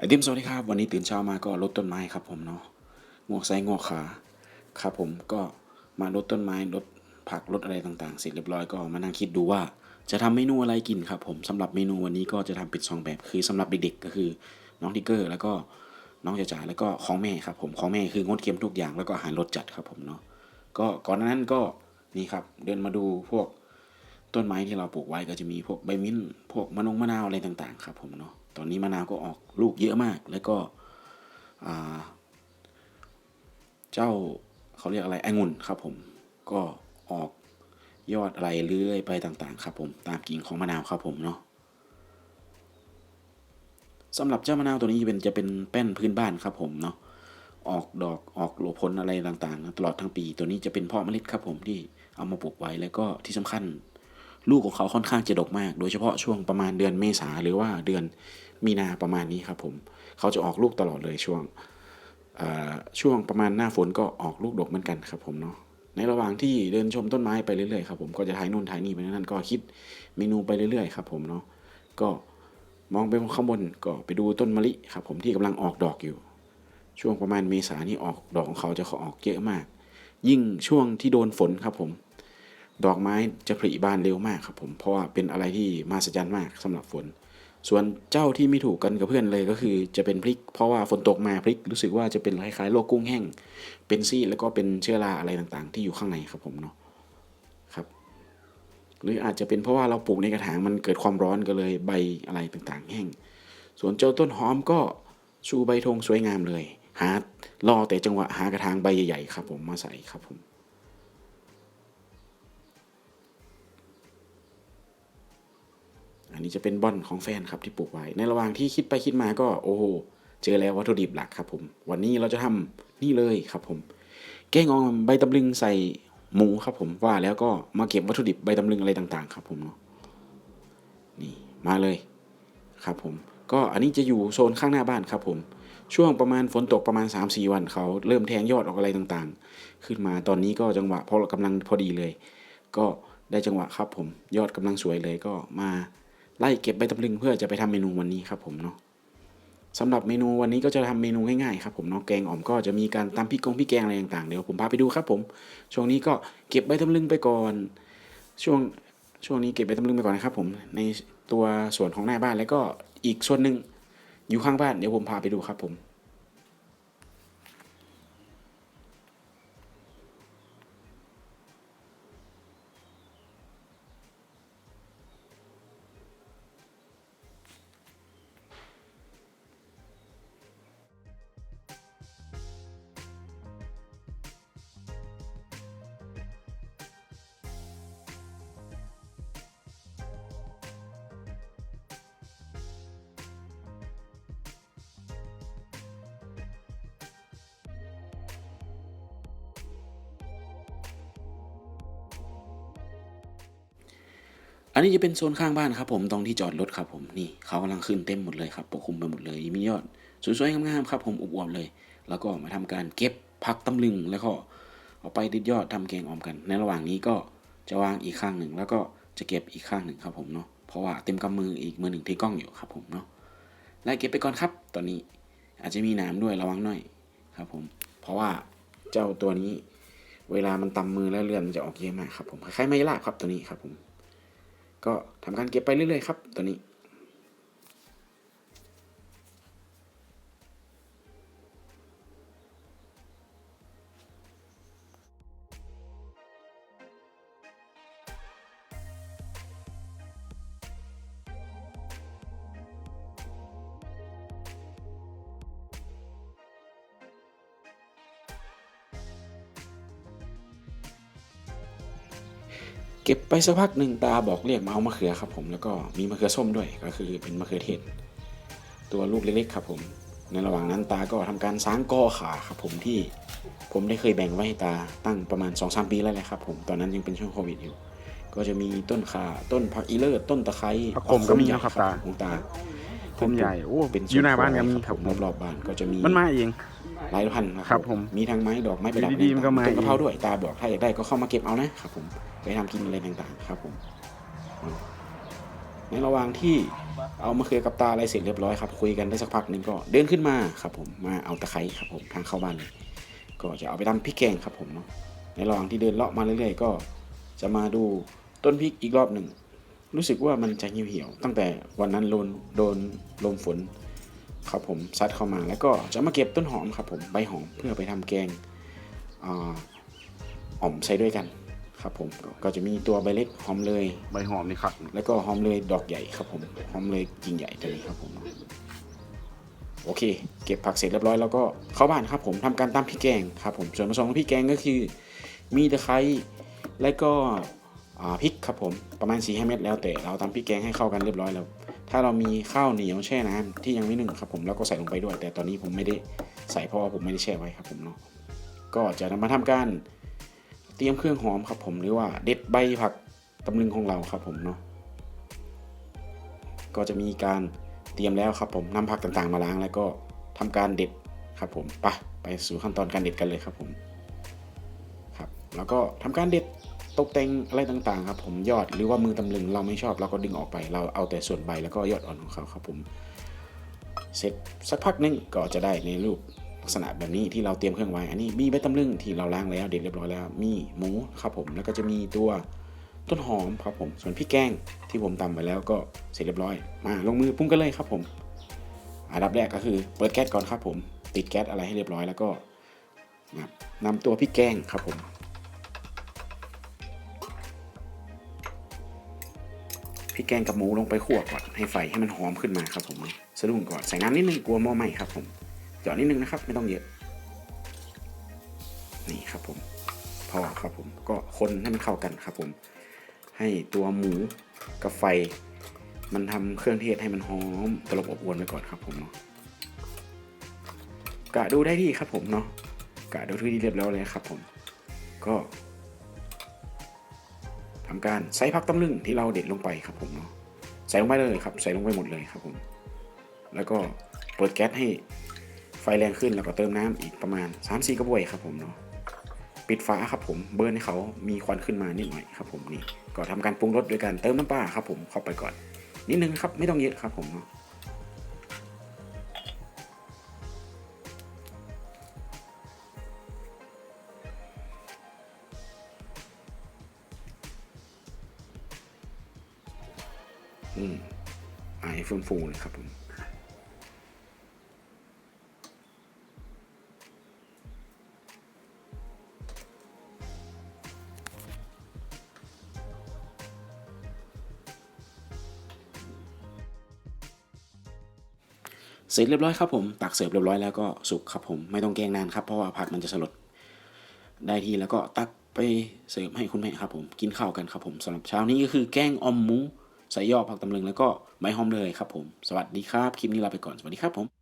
ไอติมสวัสดีครับ วันนี้ตื่นเช้ามาก็รดต้นไม้ครับผมเนาะงวกไส้งวกขาครับผมก็มารดต้นไม้รดผักรดอะไรต่างๆ เสร็จเรียบร้อยก็มานั่งคิดดูว่า จะทำเมนูอะไรกินครับผมสำหรับเมนูวันนี้ก็จะทำเป็นสองแบบคือสำหรับเด็กๆ ก็คือน้องทิกเกอร์ แล้วก็น้องจ๋าแล้วก็ของแม่ครับผมของแม่คืองดเค็มทุกอย่างแล้วก็อาหารรสจัดครับผมเนาะก็ก่อนนั้นก็นี่ครับเดินมาดูพวกต้นไม้ที่เราปลูกไว้ก็จะมีพวกใบมิ้นท์พวกมะนงมะนาวอะไรต่างๆ ครับผมเนาะ ตอนนี้มะนาวก็ออกลูกเยอะมาก แล้วก็เจ้าเขาเรียกอะไรไองุ่นครับผมก็ออกยอดอะไรเรื่อยไปต่างๆ ครับผมตามกิ่งของมะนาวครับผมเนาะสำหรับเจ้ามะนาวตัวนี้จะเป็นจะเป็นแป้นพื้นบ้านครับผมเนาะออกดอกออกโลผลอะไรต่างๆ ตลอดทั้งปี ตัวนี้จะเป็นเพาะเมล็ดครับผมที่เอามาปลูกไว้แล้วก็ที่สำคัญ ลูกของเขาค่อนข้างจะดกมาก โดยเฉพาะช่วงประมาณเดือนเมษาหรือว่าเดือนมีนาประมาณนี้ครับผม เขาจะออกลูกตลอดเลยช่วงช่วงประมาณหน้าฝนก็ออกลูกดกเหมือนกันครับผมเนาะในระหว่างที่เดินชมต้นไม้ไปเรื่อยๆครับผมก็จะถ่ายนู่นถ่ายนี่ไปนั่นก็คิดเมนูไปเรื่อยๆครับผมเนาะก็มองไปข้างบนก็ไปดูต้นมะลิครับผมที่กำลังออกดอกอยู่ ช่วงประมาณเมษานี่ออกดอกของเขาจะออกเยอะมาก ยิ่งช่วงที่โดนฝนครับผม ดอกไม้จะผลิบานเร็วมากครับผมเพราะว่าเป็นอะไรที่มหัศจรรย์มากสำหรับฝน ส่วนเจ้าที่ไม่ถูกกันกับเพื่อนเลยก็คือจะเป็นพริก เพราะว่าฝนตกมาพริกรู้สึกว่าจะเป็นคล้ายๆโรคกุ้งแห้ง เป็นซีดแล้วก็เป็นเชื้อราอะไรต่างๆ ที่อยู่ข้างในครับผมเนาะครับ หรืออาจจะเป็นเพราะว่าเราปลูกในกระถางมันเกิดความร้อนก็เลยใบอะไรต่างๆ แห้ง ส่วนเจ้าต้นหอมก็ชูใบธงสวยงามเลย หารอแต่จังหวะหากระถางใบใหญ่ๆครับผมมาใส่ครับผม นนี้จะเป็นบอนของแฟนครับที่ปลูกไว้ ในระหว่างที่คิดไปคิดมาก็โอ้โหเจอแล้ววัตถุดิบหลักครับผม วันนี้เราจะทำนี่เลยครับผม แกงอ่อมใบตำลึงใส่หมูครับผมว่าแล้วก็มาเก็บวัตถุดิบใบตำลึงอะไรต่างๆ ครับผมเนาะนี่มาเลยครับผม ก็อันนี้จะอยู่โซนข้างหน้าบ้านครับผม ช่วงประมาณฝนตกประมาณ 3-4 วันเขาเริ่มแทงยอดออกอะไรต่างๆ ขึ้นมาตอนนี้ก็จังหวะพราะกำลังพอดีเลย ก็ได้จังหวะครับผมยอดกำลังสวยเลยก็มา ไล่เก็บใบตำลึงเพื่อจะไปทำเมนูวันนี้ครับผมเนาะสำหรับเมนูวันนี้ก็จะทำเมนูง่ายๆครับผมเนาะแกงอ่อมก็จะมีการตำพริกกงพริกแกงอะไรต่างๆเดี๋ยวผมพาไปดูครับผม ช่วงนี้ก็เก็บใบตำลึงไปก่อน ช่วงช่วงนี้เก็บใบตำลึงไปก่อนนะครับผมในตัวส่วนของหน้าบ้านแล้วก็อีกส่วนหนึ่งอยู่ข้างบ้านเดี๋ยวผมพาไปดูครับผม อันนี้จะเป็นโซนข้างบ้านครับผมตรงที่จอดรถครับผมนี่เขากำลังขึ้นเต็มหมดเลยครับปกคลุมไปหมดเลยมียอดสวยๆงามๆครับผมอวบๆเลย แล้วก็มาทำการเก็บผักตำลึงแล้วก็เอาไปดิดยอดทำแกงออมกัน ในระหว่างนี้ก็จะวางอีกข้างหนึ่ง แล้วก็จะเก็บอีกข้างหนึ่งครับผมเนาะเพราะว่าเต็มกำมืออีกมือหนึ่งที่กล้องอยู่ครับผมเนาะไล่เก็บไปก่อนครับ ตอนนี้อาจจะมีหน้ำด้วยระวังหน่อยครับผม เพราะว่าเจ้าตัวนี้ เวลามันตำมือแล้วเลือดมันจะออกเยอะมากครับผมคล้ายๆไม้ลาบครับตัวนี้ครับผม ก็ทำการเก็บไปเรื่อยๆครับตัวนี้ เก็บไปสักพักหนึ่งตาบอกเรียกมาเอามะเขือครับผมแล้วก็มีมะเขือส้มด้วยก็คือเป็นมะเขือเทศ ตัวลูกเล็กๆครับผม ในระหว่างนั้นตาก็ทำการสร้างกอขาครับผมที่ผมได้เคยแบ่งไว้ให้ตาตั้งประมาณ2อสปีแล้วแหละครับผมตอนนั้นยังเป็นช่วงโควิดอยู่ ก็จะมีต้นข่าต้นผักอีเลิศต้นตะไคร้ผักขมก็มีใหญ่นะครับตาของตา ผมใหญ่โอ้เป็นอยู่หน้าบ้านก็มีคครัรับบผมรอบๆบ้านก็จะมีมันมาเองหลายพันนะคครัรับบผมมีทั้งไม้ดอกไม้ประดับอยู่ดีๆมันก็มาต้นกะเพราเองด้วยตาบอกถ้าอยากได้ก็เข้ามาเก็บเอานะครับผมไปทำกินอะไรต่างๆครับผมในระหว่างที่เอามะเขือกับตาอะไรเสร็จเรียบร้อยครับคุยกันได้สักพักหนึ่งก็เดินขึ้นมาครับผมมาเอาตะไคร้ครับผมทางเข้าบ้านเลยก็จะเอาไปทำพริกแกงครับผมเนาะในระหว่างที่เดินเลาะมาเรื่อยๆ ก็ จะมาดูต้นพริกอีกรอบหนึ่ง รู้สึกว่ามันจะเหี่ยวๆตั้งแต่วันนั้นโดนโดนลมฝนครับผมซัดเข้ามาแล้วก็จะมาเก็บต้นหอมครับผมใบหอมเพื่อไปทำแกงอ่าอ่อมใส่ด้วยกันครับผมก็ก็จะมีตัวใบเล็กหอมเลยใบหอมนี่ครับแล้วก็หอมเลยดอกใหญ่ครับผมหอมเลยกิ่งใหญ่ตัวนี้ครับผมโอเค เก็บผักเสร็จเรียบร้อยแล้วก็เข้าบ้านครับผมทำการตำพริกแกงครับผมส่วนผสมของพริกแกงก็คือ มีตะไคร้และก็อ่า พริกครับผมประมาณ4ี่ห้าเม็ดแล้วแต่เราตำพริกแกงให้เข้ากันเรียบร้อยแล้ว ถ้าเรามีข้าวเหนียวแช่น้ำที่ยังไม่นึ่งครับผมแล้วก็ใส่ลงไปด้วย แต่ตอนนี้ผมไม่ได้ใส่เพราะว่าผมไม่ได้แช่ไว้ครับผมเนาะก็จะนำมาทำการเตรียมเครื่องหอมครับผมหรือว่าเด็ดใบผักตำลึงของเราครับผมเนาะก็จะมีการเตรียมแล้วครับผมนำผักต่างๆมาล้างแล้วก็ทำการเด็ดครับผมไปไปสู่ขั้นตอนการเด็ดกันเลยครับผมครับแล้วก็ทำการเด็ด ตกแต่งอะไรต่างๆครับผมยอดหรือว่ามือตำลึงเราไม่ชอบเราก็ดึงออกไป เราเอาแต่ส่วนใบแล้วก็ยอดอ่อนของเขาครับผมเสร็จสักพักนึงก็จะได้ในรูปลักษณะแบบนี้ที่เราเตรียมเครื่องไว้ อันนี้มีใบตำลึงที่เราล้างแล้วเด็ดเรียบร้อยแล้ว มีหมูครับผมแล้วก็จะมีตัวต้นหอมครับผมส่วนพริกแกงที่ผมตำไปแล้วก็เสร็จเรียบร้อย มาลงมือปรุงกันเลยครับผมอันดับแรกก็คือเปิดแก๊สก่อนครับผม ติดแก๊สอะไรให้เรียบร้อยแล้วก็นะครับนำตัวพริกแกงครับผม ริกแกงกับหมูลงไปคั่วก่อนให้ไฟให้มันหอมขึ้นมาครับผมสะดุ้งก่อนใส่น้ำนิดนึงกลัวหม้อไหม้ครับผมเจาะนิดนึงนะครับ ไม่ต้องเยอะ นี่ครับผม พอครับผมก็คนให้มันเข้ากันครับผม ให้ตัวหมูกับไฟ มันทำเครื่องเทศให้มันหอมตลบอบอวนไปก่อนครับผมเนาะกะดูได้ที่ครับผมเนาะกะดูที่เรียบร้อยเลยครับผม ก็ ทำการใส่ผักตำลึงที่เราเด็ดลงไปครับผมเนาะใส่ลงไปเลยครับ ใส่ลงไปหมดเลยครับผม แล้วก็เปิดแก๊สให้ไฟแรงขึ้นแล้วก็เติมน้ำอีกประมาณ3-4กระบวยครับผมเนาะปิดฝาครับผมเบิร์นให้เขามีควันขึ้นมานิดหน่อยครับผมนี่ก็ทำการปรุงรสโดยการเติมน้ำปลาครับผมเข้าไปก่อน นิดนึงครับไม่ต้องเยอะครับผมเนาะ อืมไอฟูเลยครับผมเสร็จเรียบร้อยครับผมตักเสิร์ฟเรียบร้อยแล้วก็สุกครับผมไม่ต้องแกงนานครับเพราะว่าผักมันจะสลดได้ทีแล้วก็ตักไปเสิร์ฟให้คุณแม่ครับผมกินข้าวกันครับผมสำหรับเช้านี้ก็คือแกงออมหมู ใส่ยอดผักตำลึงแล้วก็ไม้หอมเลยครับผม สวัสดีครับ คลิปนี้ลาไปก่อน สวัสดีครับผม